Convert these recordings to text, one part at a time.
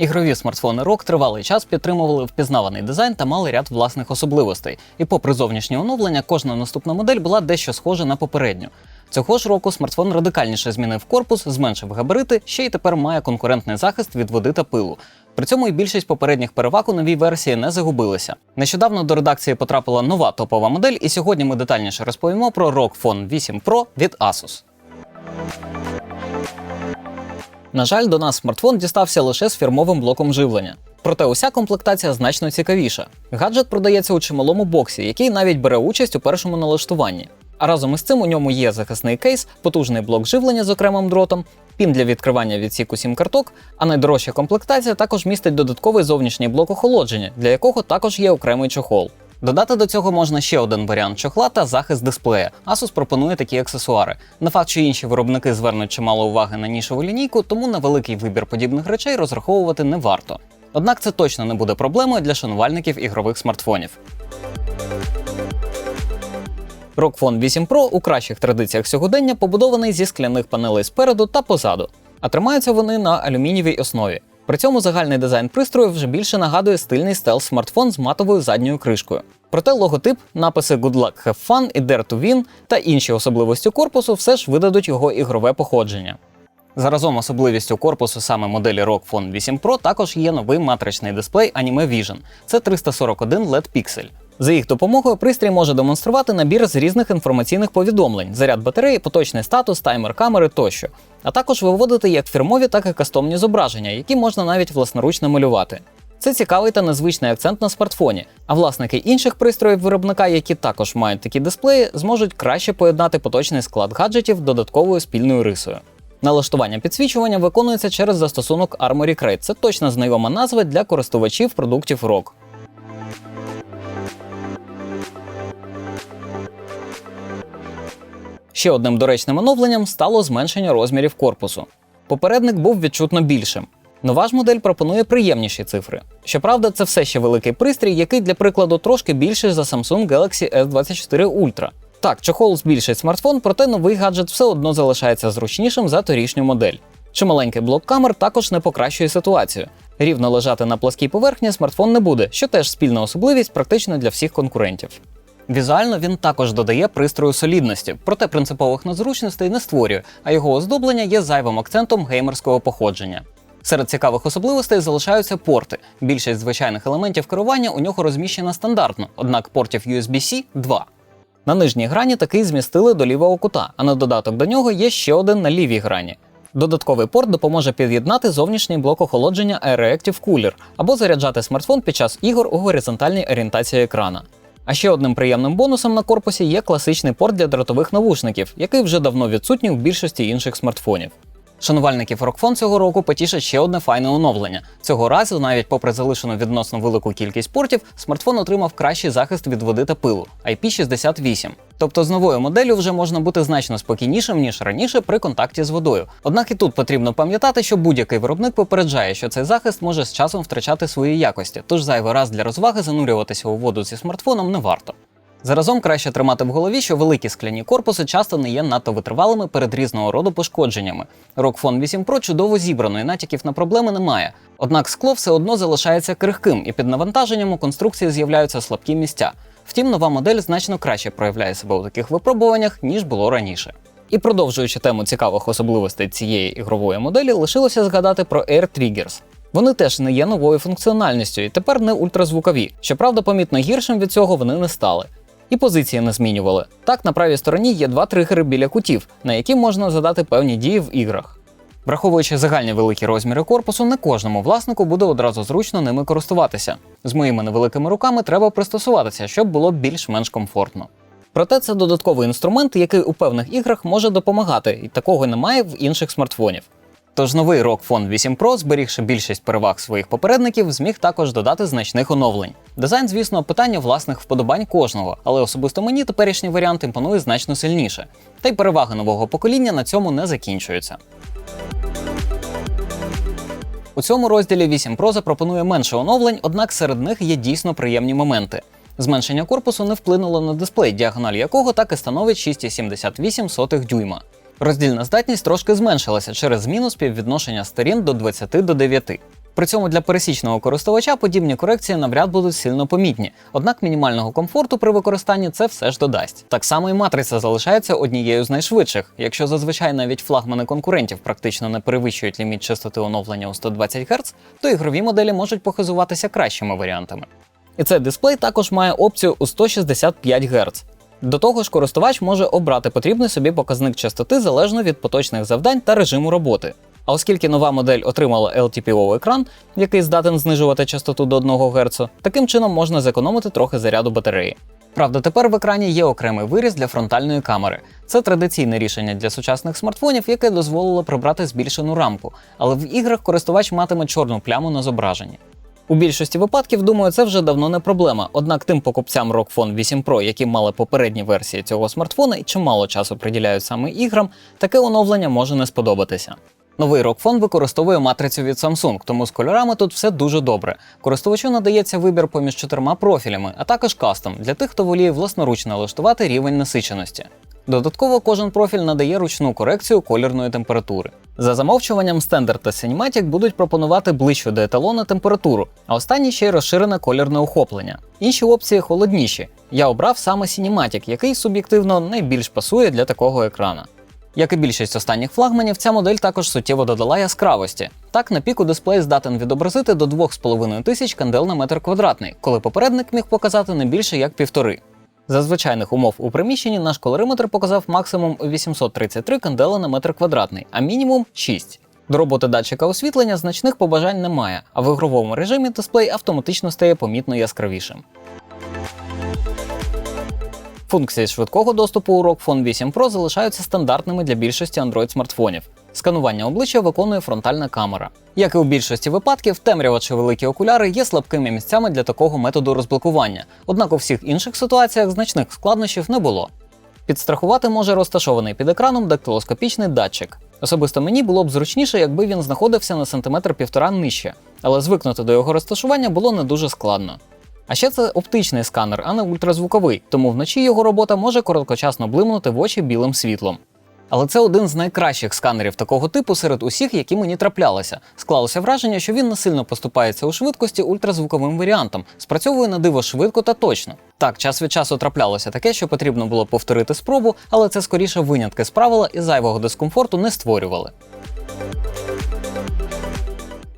Ігрові смартфони ROG тривалий час підтримували впізнаваний дизайн та мали ряд власних особливостей. І попри зовнішнє оновлення, кожна наступна модель була дещо схожа на попередню. Цього ж року смартфон радикальніше змінив корпус, зменшив габарити, ще й тепер має конкурентний захист від води та пилу. При цьому і більшість попередніх переваг у новій версії не загубилися. Нещодавно до редакції потрапила нова топова модель, і сьогодні ми детальніше розповімо про ROG Phone 8 Pro від Asus. На жаль, до нас смартфон дістався лише з фірмовим блоком живлення. Проте уся комплектація значно цікавіша. Гаджет продається у чималому боксі, який навіть бере участь у першому налаштуванні. А разом із цим у ньому є захисний кейс, потужний блок живлення з окремим дротом, пін для відкривання відсіку сім карток, а найдорожча комплектація також містить додатковий зовнішній блок охолодження, для якого також є окремий чохол. Додати до цього можна ще один варіант чохла та захист дисплея. Asus пропонує такі аксесуари. Не факт, що інші виробники звернуть чимало уваги на нішову лінійку, тому на великий вибір подібних речей розраховувати не варто. Однак це точно не буде проблемою для шанувальників ігрових смартфонів. ROG Phone 8 Pro у кращих традиціях сьогодення побудований зі скляних панелей спереду та позаду, а тримаються вони на алюмінієвій основі. При цьому загальний дизайн пристрою вже більше нагадує стильний стелс смартфон з матовою задньою кришкою. Проте логотип, написи Good Luck Have Fun і Dare to Win та інші особливості корпусу все ж видадуть його ігрове походження. Заразом особливістю корпусу саме моделі ROG Phone 8 Pro також є новий матричний дисплей Anime Vision. Це 341 LED піксель. За їх допомогою пристрій може демонструвати набір з різних інформаційних повідомлень, заряд батареї, поточний статус, таймер камери тощо, а також виводити як фірмові, так і кастомні зображення, які можна навіть власноручно малювати. Це цікавий та незвичний акцент на смартфоні, а власники інших пристроїв виробника, які також мають такі дисплеї, зможуть краще поєднати поточний склад гаджетів додатковою спільною рисою. Налаштування підсвічування виконується через застосунок Armory Crate. Це точно знайома назва для користувачів продуктів ROG. Ще одним доречним оновленням стало зменшення розмірів корпусу. Попередник був відчутно більшим. Нова ж модель пропонує приємніші цифри. Щоправда, це все ще великий пристрій, який для прикладу трошки більший за Samsung Galaxy S24 Ultra. Так, чохол збільшить смартфон, проте новий гаджет все одно залишається зручнішим за торішню модель. Чималенький блок камер також не покращує ситуацію. Рівно лежати на плоскій поверхні смартфон не буде, що теж спільна особливість практично для всіх конкурентів. Візуально він також додає пристрою солідності, проте принципових незручностей не створює, а його оздоблення є зайвим акцентом геймерського походження. Серед цікавих особливостей залишаються порти. Більшість звичайних елементів керування у нього розміщена стандартно, однак портів USB-C – два. На нижній грані такий змістили до лівого кута, а на додаток до нього є ще один на лівій грані. Додатковий порт допоможе під'єднати зовнішній блок охолодження AirActive Cooler або заряджати смартфон під час ігор у горизонтальній орієнтації екрана. А ще одним приємним бонусом на корпусі є класичний порт для дротових навушників, який вже давно відсутній у більшості інших смартфонів. Шанувальників Rockfon цього року потішить ще одне файне оновлення. Цього разу, навіть попри залишену відносно велику кількість портів, смартфон отримав кращий захист від води та пилу IP68. Тобто з новою моделлю вже можна бути значно спокійнішим, ніж раніше при контакті з водою. Однак і тут потрібно пам'ятати, що будь-який виробник попереджає, що цей захист може з часом втрачати свої якості, тож зайвий раз для розваги занурюватися у воду зі смартфоном не варто. Заразом краще тримати в голові, що великі скляні корпуси часто не є надто витривалими перед різного роду пошкодженнями. ROG 8 Pro чудово зібрано і натяків на проблеми немає. Однак скло все одно залишається крихким, і під навантаженням у конструкції з'являються слабкі місця. Втім, нова модель значно краще проявляє себе у таких випробуваннях, ніж було раніше. І продовжуючи тему цікавих особливостей цієї ігрової моделі, лишилося згадати про Air Triggers. Вони теж не є новою функціональністю і тепер не ультразвукові. Щоправда, помітно гіршим від цього вони не стали. І позиції не змінювали. Так, на правій стороні є два тригери біля кутів, на які можна задати певні дії в іграх. Враховуючи загальні великі розміри корпусу, не кожному власнику буде одразу зручно ними користуватися. З моїми невеликими руками треба пристосуватися, щоб було більш-менш комфортно. Проте це додатковий інструмент, який у певних іграх може допомагати, і такого немає в інших смартфонів. Тож новий ROG Phone 8 Pro, зберігши більшість переваг своїх попередників, зміг також додати значних оновлень. Дизайн, звісно, питання власних вподобань кожного, але особисто мені теперішній варіант імпонує значно сильніше. Та й переваги нового покоління на цьому не закінчуються. У цьому розділі 8 Pro запропонує менше оновлень, однак серед них є дійсно приємні моменти. Зменшення корпусу не вплинуло на дисплей, діагональ якого так і становить 6,78 дюйма. Роздільна здатність трошки зменшилася через зміну співвідношення сторін до 20 до 9. При цьому для пересічного користувача подібні корекції навряд будуть сильно помітні, однак мінімального комфорту при використанні це все ж додасть. Так само і матриця залишається однією з найшвидших. Якщо зазвичай навіть флагмани конкурентів практично не перевищують ліміт частоти оновлення у 120 Гц, то ігрові моделі можуть похизуватися кращими варіантами. І цей дисплей також має опцію у 165 Гц. До того ж, користувач може обрати потрібний собі показник частоти залежно від поточних завдань та режиму роботи. А оскільки нова модель отримала LTPO екран, який здатен знижувати частоту до 1 Гц, таким чином можна зекономити трохи заряду батареї. Правда, тепер в екрані є окремий виріз для фронтальної камери. Це традиційне рішення для сучасних смартфонів, яке дозволило прибрати збільшену рамку, але в іграх користувач матиме чорну пляму на зображенні. У більшості випадків, думаю, це вже давно не проблема. Однак тим покупцям ROG Phone 8 Pro, які мали попередні версії цього смартфона і чимало часу приділяють саме іграм, таке оновлення може не сподобатися. Новий ROG Phone використовує матрицю від Samsung, тому з кольорами тут все дуже добре. Користувачу надається вибір поміж чотирма профілями, а також кастом для тих, хто воліє власноруч налаштувати рівень насиченості. Додатково кожен профіль надає ручну корекцію колірної температури. За замовчуванням Standard та Cinematic будуть пропонувати ближчу до еталона температуру, а останні ще й розширене колірне охоплення. Інші опції холодніші. Я обрав саме Cinematic, який суб'єктивно найбільш пасує для такого екрана. Як і більшість останніх флагманів, ця модель також суттєво додала яскравості. Так, на піку дисплей здатен відобразити до 2,5 тисяч кандел на метр квадратний, коли попередник міг показати не більше як півтори. За звичайних умов у приміщенні наш колориметр показав максимум 833 кандели на метр квадратний, а мінімум 6. До роботи датчика освітлення значних побажань немає, а в ігровому режимі дисплей автоматично стає помітно яскравішим. Функції швидкого доступу у ROG Phone 8 Pro залишаються стандартними для більшості Android смартфонів. Сканування обличчя виконує фронтальна камера. Як і у більшості випадків, темрява чи великі окуляри є слабкими місцями для такого методу розблокування, однак у всіх інших ситуаціях значних складнощів не було. Підстрахувати може розташований під екраном дактилоскопічний датчик. Особисто мені було б зручніше, якби він знаходився на сантиметр півтора нижче, але звикнути до його розташування було не дуже складно. А ще це оптичний сканер, а не ультразвуковий, тому вночі його робота може короткочасно блимнути в очі білим світлом. Але це один з найкращих сканерів такого типу серед усіх, які мені траплялися. Склалося враження, що він не сильно поступається у швидкості ультразвуковим варіантом, спрацьовує на диво швидко та точно. Так, час від часу траплялося таке, що потрібно було повторити спробу, але це скоріше винятки з правила і зайвого дискомфорту не створювали.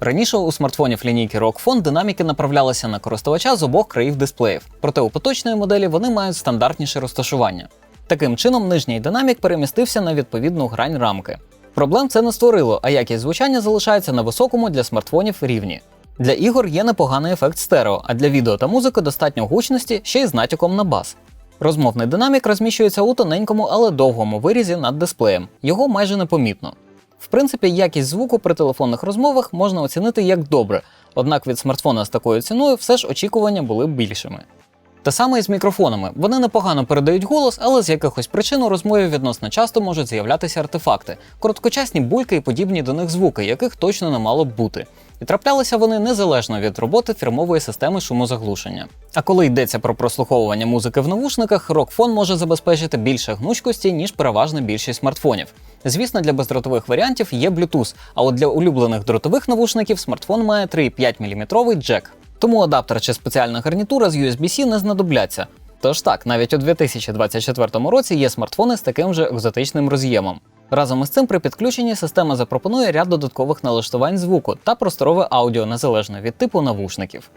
Раніше у смартфонів лінійки ROG Phone динаміки направлялися на користувача з обох країв дисплеїв, проте у поточної моделі вони мають стандартніше розташування. Таким чином, нижній динамік перемістився на відповідну грань рамки. Проблем це не створило, а якість звучання залишається на високому для смартфонів рівні. Для ігор є непоганий ефект стерео, а для відео та музики достатньо гучності ще й з натяком на бас. Розмовний динамік розміщується у тоненькому, але довгому вирізі над дисплеєм. Його майже непомітно. В принципі, якість звуку при телефонних розмовах можна оцінити як добре, однак від смартфона з такою ціною все ж очікування були більшими. Те саме і з мікрофонами. Вони непогано передають голос, але з якихось причин у розмові відносно часто можуть з'являтися артефакти, короткочасні бульки і подібні до них звуки, яких точно не мало б бути. І траплялися вони незалежно від роботи фірмової системи шумозаглушення. А коли йдеться про прослуховування музики в навушниках, рок-фон може забезпечити більше гнучкості, ніж переважна більшість смартфонів. Звісно, для бездротових варіантів є Bluetooth, а от для улюблених дротових навушників смартфон має 3,5 мм джек. Тому адаптер чи спеціальна гарнітура з USB-C не знадобляться. Тож так, навіть у 2024 році є смартфони з таким же екзотичним роз'ємом. Разом із цим при підключенні система запропонує ряд додаткових налаштувань звуку та просторове аудіо незалежно від типу навушників.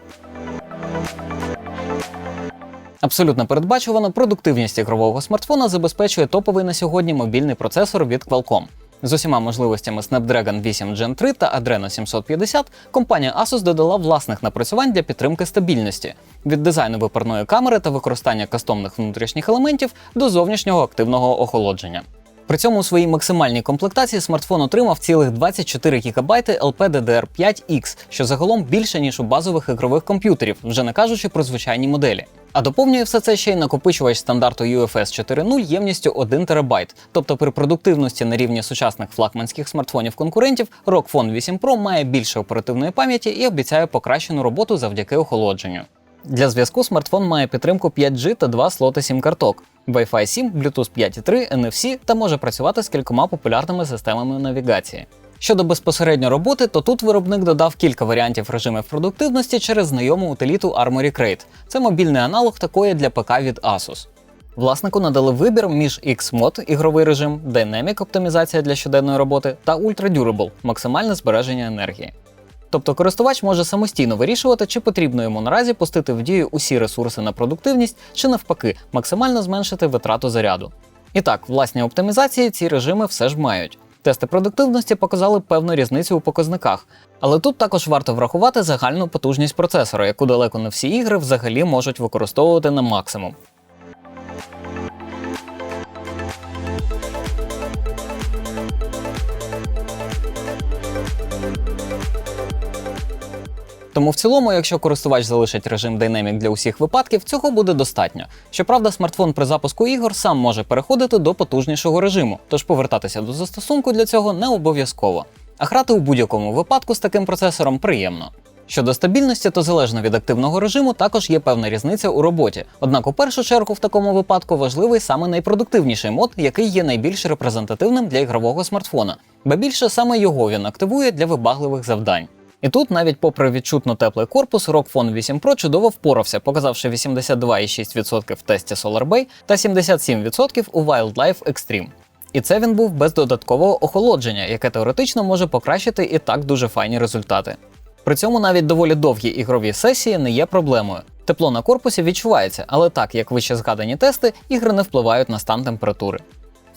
Абсолютно передбачувано, продуктивність ігрового смартфона забезпечує топовий на сьогодні мобільний процесор від Qualcomm. З усіма можливостями Snapdragon 8 Gen 3 та Adreno 750 компанія Asus додала власних напрацювань для підтримки стабільності від дизайну випарної камери та використання кастомних внутрішніх елементів до зовнішнього активного охолодження. При цьому у своїй максимальній комплектації смартфон отримав цілих 24 ГБ LPDDR5X, що загалом більше ніж у базових ігрових комп'ютерів, вже не кажучи про звичайні моделі. А доповнює все це ще й накопичувач стандарту UFS 4.0 ємністю 1 ТБ. Тобто при продуктивності на рівні сучасних флагманських смартфонів конкурентів ROG Phone 8 Pro має більше оперативної пам'яті і обіцяє покращену роботу завдяки охолодженню. Для зв'язку смартфон має підтримку 5G та два слоти SIM-карток, Wi-Fi 7, Bluetooth 5.3, NFC та може працювати з кількома популярними системами навігації. Щодо безпосередньо роботи, то тут виробник додав кілька варіантів режимів продуктивності через знайому утиліту Armory Crate. Це мобільний аналог такої для ПК від Asus. Власнику надали вибір між X-Mod ігровий режим, Dynamic оптимізація для щоденної роботи та Ultra Durable максимальне збереження енергії. Тобто користувач може самостійно вирішувати, чи потрібно йому наразі пустити в дію усі ресурси на продуктивність, чи навпаки, максимально зменшити витрату заряду. І так, власні оптимізації ці режими все ж мають. Тести продуктивності показали певну різницю у показниках, але тут також варто врахувати загальну потужність процесора, яку далеко не всі ігри взагалі можуть використовувати на максимум. Тому в цілому, якщо користувач залишить режим Dynamic для усіх випадків, цього буде достатньо. Щоправда, смартфон при запуску ігор сам може переходити до потужнішого режиму, тож повертатися до застосунку для цього не обов'язково. А грати у будь-якому випадку з таким процесором приємно. Щодо стабільності, то залежно від активного режиму також є певна різниця у роботі. Однак у першу чергу в такому випадку важливий саме найпродуктивніший мод, який є найбільш репрезентативним для ігрового смартфона, бо більше саме його він активує для вибагливих завдань. І тут, навіть попри відчутно теплий корпус, ROG Phone 8 Pro чудово впорався, показавши 82,6% в тесті SolarBay та 77% у Wildlife Extreme. І це він був без додаткового охолодження, яке теоретично може покращити і так дуже файні результати. При цьому навіть доволі довгі ігрові сесії не є проблемою. Тепло на корпусі відчувається, але так як вище згадані тести, ігри не впливають на стан температури.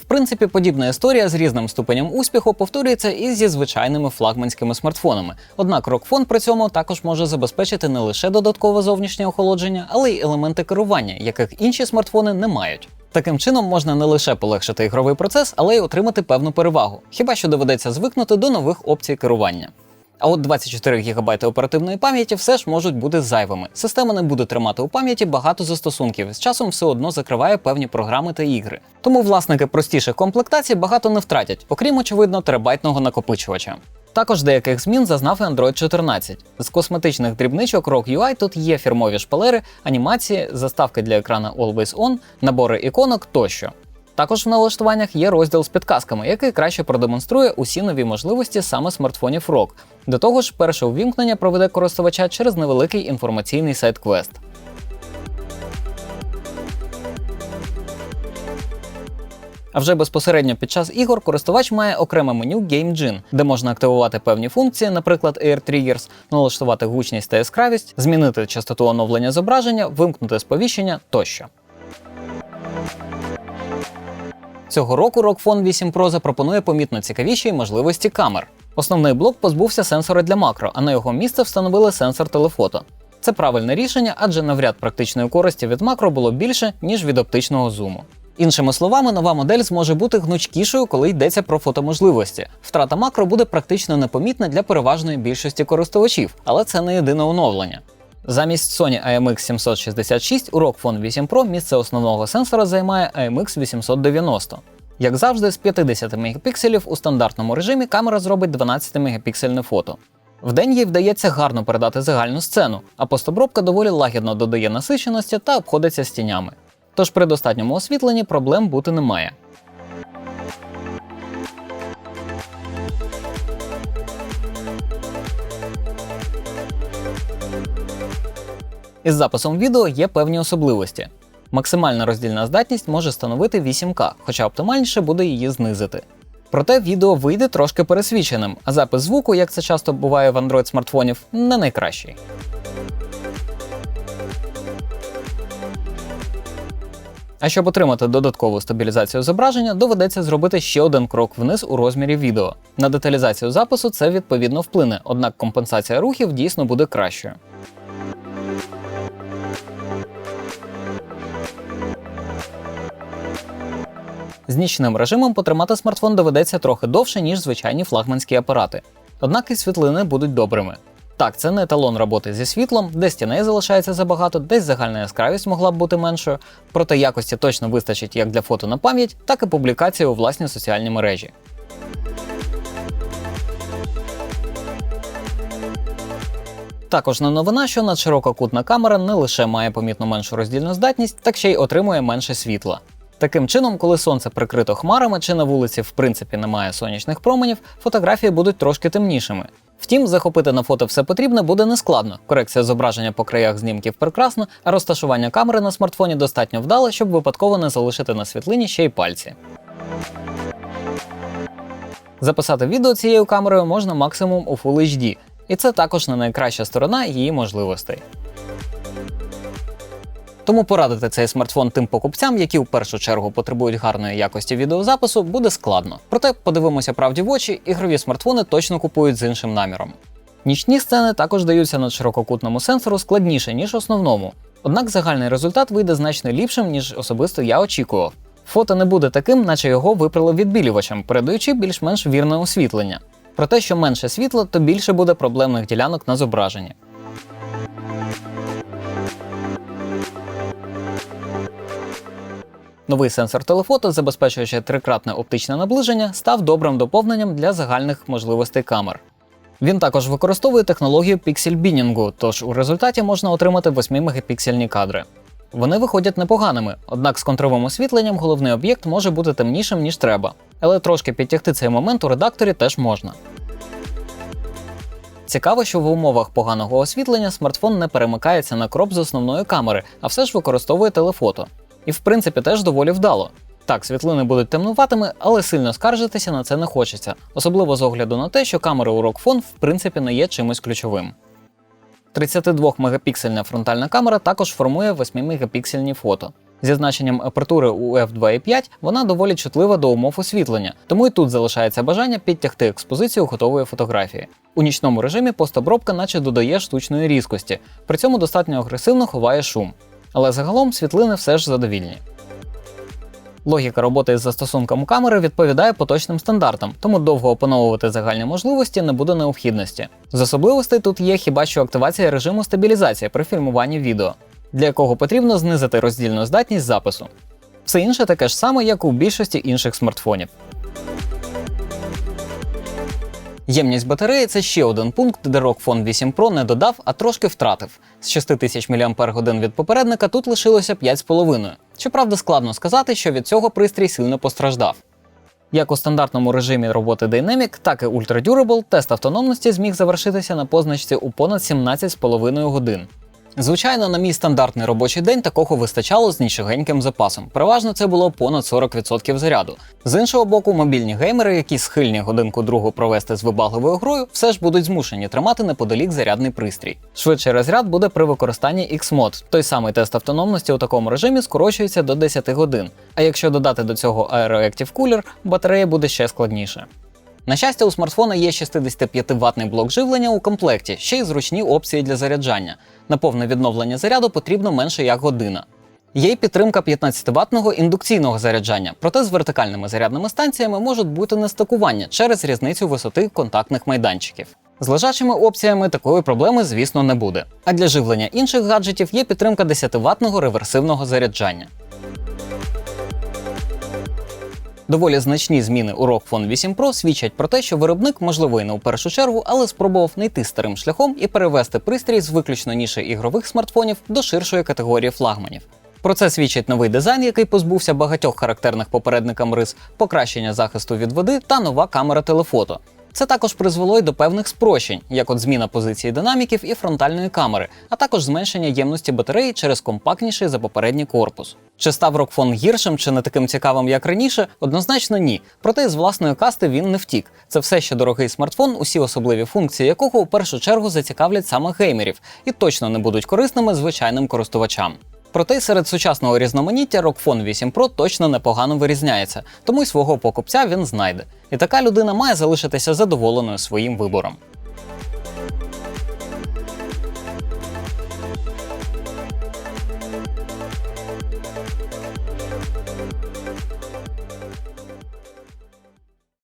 Принципі, подібна історія з різним ступенем успіху повторюється і зі звичайними флагманськими смартфонами. Однак Rockfon при цьому також може забезпечити не лише додаткове зовнішнє охолодження, але й елементи керування, яких інші смартфони не мають. Таким чином можна не лише полегшити ігровий процес, але й отримати певну перевагу, хіба що доведеться звикнути до нових опцій керування. А от 24 ГБ оперативної пам'яті все ж можуть бути зайвими. Система не буде тримати у пам'яті багато застосунків, з часом все одно закриває певні програми та ігри. Тому власники простіших комплектацій багато не втратять, окрім очевидно терабайтного накопичувача. Також деяких змін зазнав і Android 14. З косметичних дрібничок Rock UI тут є фірмові шпалери, анімації, заставки для екрана Always On, набори іконок тощо. Також в налаштуваннях є розділ з підказками, який краще продемонструє усі нові можливості саме смартфонів ROG. До того ж, перше увімкнення проведе користувача через невеликий інформаційний сайт Quest. А вже безпосередньо під час ігор користувач має окреме меню Game Gin, де можна активувати певні функції, наприклад, Air Triggers, налаштувати гучність та яскравість, змінити частоту оновлення зображення, вимкнути сповіщення тощо. Цього року ROG Phone 8 Pro запропонує помітно цікавіші можливості камер. Основний блок позбувся сенсора для макро, а на його місце встановили сенсор телефото. Це правильне рішення, адже навряд практичної користі від макро було більше, ніж від оптичного зуму. Іншими словами, нова модель зможе бути гнучкішою, коли йдеться про фотоможливості. Втрата макро буде практично непомітна для переважної більшості користувачів, але це не єдине оновлення. Замість Sony IMX 766 у ROG Phone 8 Pro місце основного сенсора займає IMX 890. Як завжди, з 50 мегапікселів у стандартному режимі камера зробить 12 мегапіксельне фото. Вдень їй вдається гарно передати загальну сцену, а постобробка доволі лагідно додає насиченості та обходиться з тінями. Тож при достатньому освітленні проблем бути не Із записом відео є певні особливості. Максимальна роздільна здатність може становити 8К, хоча оптимальніше буде її знизити. Проте відео вийде трошки пересвіченим, а запис звуку, як це часто буває в Android смартфонів, не найкращий. А щоб отримати додаткову стабілізацію зображення, доведеться зробити ще один крок вниз у розмірі відео. На деталізацію запису це відповідно вплине, однак компенсація рухів дійсно буде кращою. З нічним режимом потримати смартфон доведеться трохи довше, ніж звичайні флагманські апарати. Однак і світлини будуть добрими. Так, це не еталон роботи зі світлом, десь тіней залишається забагато, десь загальна яскравість могла б бути меншою, проте якості точно вистачить як для фото на пам'ять, так і публікації у власні соціальні мережі. Також не новина, що надширококутна камера не лише має помітно меншу роздільну здатність, так ще й отримує менше світла. Таким чином, коли сонце прикрито хмарами чи на вулиці в принципі немає сонячних променів, фотографії будуть трошки темнішими. Втім, захопити на фото все потрібне буде нескладно. Корекція зображення по краях знімків прекрасна, а розташування камери на смартфоні достатньо вдале, щоб випадково не залишити на світлині ще й пальці. Записати відео цією камерою можна максимум у Full HD, і це також не найкраща сторона її можливостей. Тому порадити цей смартфон тим покупцям, які в першу чергу потребують гарної якості відеозапису, буде складно. Проте подивимося правді в очі, ігрові смартфони точно купують з іншим наміром. Нічні сцени також даються на ширококутному сенсору складніше, ніж основному. Однак загальний результат вийде значно ліпшим, ніж особисто я очікував. Фото не буде таким, наче його випрали відбілювачем, передаючи більш-менш вірне освітлення. Про те, що менше світла, то більше буде проблемних ділянок на зображенні. Новий сенсор телефото, забезпечуючи трикратне оптичне наближення, став добрим доповненням для загальних можливостей камер. Він також використовує технологію піксель біннінгу, тож у результаті можна отримати 8-мегапіксельні кадри. Вони виходять непоганими, однак з контровим освітленням головний об'єкт може бути темнішим, ніж треба. Але трошки підтягти цей момент у редакторі теж можна. Цікаво, що в умовах поганого освітлення смартфон не перемикається на кроп з основної камери, а все ж використовує телефото. І в принципі теж доволі вдало. Так, світлини будуть темнуватими, але сильно скаржитися на це не хочеться, особливо з огляду на те, що камера у ROG в принципі не є чимось ключовим. 32-мегапіксельна фронтальна камера також формує 8-мегапіксельні фото. Зі значенням апертури у f2.5 вона доволі чутлива до умов освітлення, тому і тут залишається бажання підтягти експозицію готової фотографії. У нічному режимі постобробка наче додає штучної різкості, при цьому достатньо агресивно ховає шум. Але загалом світлини все ж задовільні. Логіка роботи із застосунком камери відповідає поточним стандартам, тому довго опановувати загальні можливості не буде необхідності. З особливостей тут є хіба що активація режиму стабілізації при фільмуванні відео, для якого потрібно знизити роздільну здатність запису. Все інше таке ж саме, як у більшості інших смартфонів. Ємність батареї це ще один пункт, де ROG Phone 8 Pro не додав, а трошки втратив. З 6000 мАч від попередника тут лишилося 5,5. Щоправда, складно сказати, що від цього пристрій сильно постраждав. Як у стандартному режимі роботи Dynamic, так і Ultra Durable тест автономності зміг завершитися на позначці у понад 17,5 годин. Звичайно, на мій стандартний робочий день такого вистачало з нічогеньким запасом. Переважно це було понад 40% заряду. З іншого боку, мобільні геймери, які схильні годинку другу провести з вибагливою грою, все ж будуть змушені тримати неподалік зарядний пристрій. Швидший розряд буде при використанні X-Mod. Той самий тест автономності у такому режимі скорочується до 10 годин. А якщо додати до цього AeroActive Cooler, батарея буде ще складніше. На щастя, у смартфона є 65 ватний блок живлення у комплекті, ще й зручні опції для заряджання. На повне відновлення заряду потрібно менше як година. Є й підтримка 15-ваттного індукційного заряджання, проте з вертикальними зарядними станціями можуть бути нестакування через різницю висоти контактних майданчиків. З лежачими опціями такої проблеми, звісно, не буде. А для живлення інших гаджетів є підтримка 10-ваттного реверсивного заряджання. Доволі значні зміни у ROG Phone 8 Pro свідчать про те, що виробник, можливо, і не у першу чергу, але спробував не йти старим шляхом і перевести пристрій з виключно ніші ігрових смартфонів до ширшої категорії флагманів. Про це свідчить новий дизайн, який позбувся багатьох характерних попередникам рис, покращення захисту від води та нова камера телефото. Це також призвело й до певних спрощень, як от зміна позиції динаміків і фронтальної камери, а також зменшення ємності батареї через компактніший за попередній корпус. Чи став Рокфон гіршим чи не таким цікавим, як раніше? Однозначно ні. Проте з власної касти він не втік. Це все ще дорогий смартфон, усі особливі функції якого у першу чергу зацікавлять саме геймерів і точно не будуть корисними звичайним користувачам. Проте серед сучасного різноманіття ROG Phone 8 Pro точно непогано вирізняється, тому й свого покупця він знайде. І така людина має залишитися задоволеною своїм вибором.